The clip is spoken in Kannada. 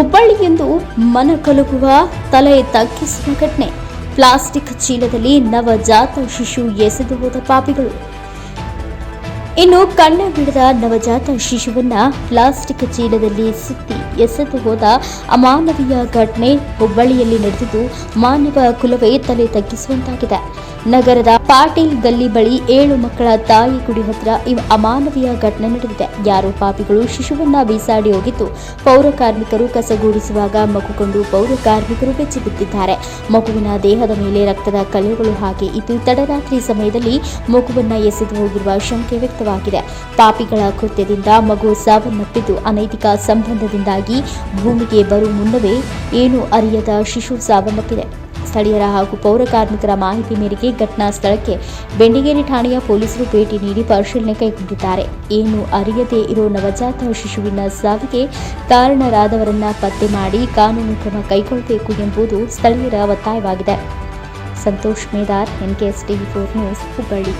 ಹುಬ್ಬಳ್ಳಿಯೆಂದು ಮನ ಕಲುಕುವ ತಲೆ ತಗ್ಗಿಸುವ ಘಟನೆ. ಪ್ಲಾಸ್ಟಿಕ್ ಚೀಲದಲ್ಲಿ ನವಜಾತ ಶಿಶು ಎಸೆದು ಹೋದ ಪಾಪಿಗಳು. ಇನ್ನು ಕಣ್ಣ ಬಿಡದ ನವಜಾತ ಶಿಶುವನ್ನ ಪ್ಲಾಸ್ಟಿಕ್ ಚೀಲದಲ್ಲಿ ಸುತ್ತಿ ಎಸೆದು ಹೋದ ಅಮಾನವೀಯ ಘಟನೆ ಹುಬ್ಬಳ್ಳಿಯಲ್ಲಿ ನಡೆದಿದ್ದು ಮಾನವ ಕುಲವೇ ತಲೆ ತಗ್ಗಿಸುವಂತಾಗಿದೆ. ನಗರದ ಪಾಟೀಲ್ ಗಲ್ಲಿ ಬಳಿ ಏಳು ಮಕ್ಕಳ ತಾಯಿ ಗುಡಿ ಹತ್ರ ಅಮಾನವೀಯ ಘಟನೆ ನಡೆದಿದೆ. ಯಾರೋ ಪಾಪಿಗಳು ಶಿಶುವನ್ನ ಬೀಸಾಡಿ ಹೋಗಿದ್ದು, ಪೌರ ಕಾರ್ಮಿಕರು ಕಸಗೂಡಿಸುವಾಗ ಮಗುಕೊಂಡು ಪೌರ ಕಾರ್ಮಿಕರು ಬೆಚ್ಚಿ ಬಿದ್ದಿದ್ದಾರೆ. ಮಗುವಿನ ದೇಹದ ಮೇಲೆ ರಕ್ತದ ಕಲೆಗಳು ಹಾಗೆ ಇದ್ದು, ತಡರಾತ್ರಿ ಸಮಯದಲ್ಲಿ ಮಗುವನ್ನ ಎಸೆದು ಹೋಗಿರುವ ಶಂಕೆ ವ್ಯಕ್ತವಾಗಿದೆ ಪಾಪಿಗಳ ಕೃತ್ಯದಿಂದ ಮಗು ಸಾವನ್ನಪ್ಪಿದ್ದು ಅನೈತಿಕ ಸಂಬಂಧದಿಂದಾಗಿ ಭೂಮಿಗೆ ಬರುವ ಮುನ್ನವೇ ಏನು ಅರಿಯದ ಶಿಶು ಸಾವನ್ನಪ್ಪಿದೆ. ಸ್ಥಳೀಯರ ಹಾಗೂ ಪೌರ ಕಾರ್ಮಿಕರ ಮಾಹಿತಿ ಮೇರೆಗೆ ಘಟನಾ ಸ್ಥಳಕ್ಕೆ ಬೆಂಡಿಗೇರಿ ಠಾಣೆಯ ಪೊಲೀಸರು ಭೇಟಿ ನೀಡಿ ಪರಿಶೀಲನೆ ಕೈಗೊಂಡಿದ್ದಾರೆ. ಏನು ಅರಿಯದೇ ಇರೋ ನವಜಾತ ಶಿಶುವಿನ ಸಾವಿಗೆ ಕಾರಣರಾದವರನ್ನ ಪತ್ತೆ ಮಾಡಿ ಕಾನೂನು ಕ್ರಮ ಕೈಗೊಳ್ಳಬೇಕು ಎಂಬುದು ಸ್ಥಳೀಯರ ಒತ್ತಾಯವಾಗಿದೆ. Santosh Medar NKS TV four news, Hubballi.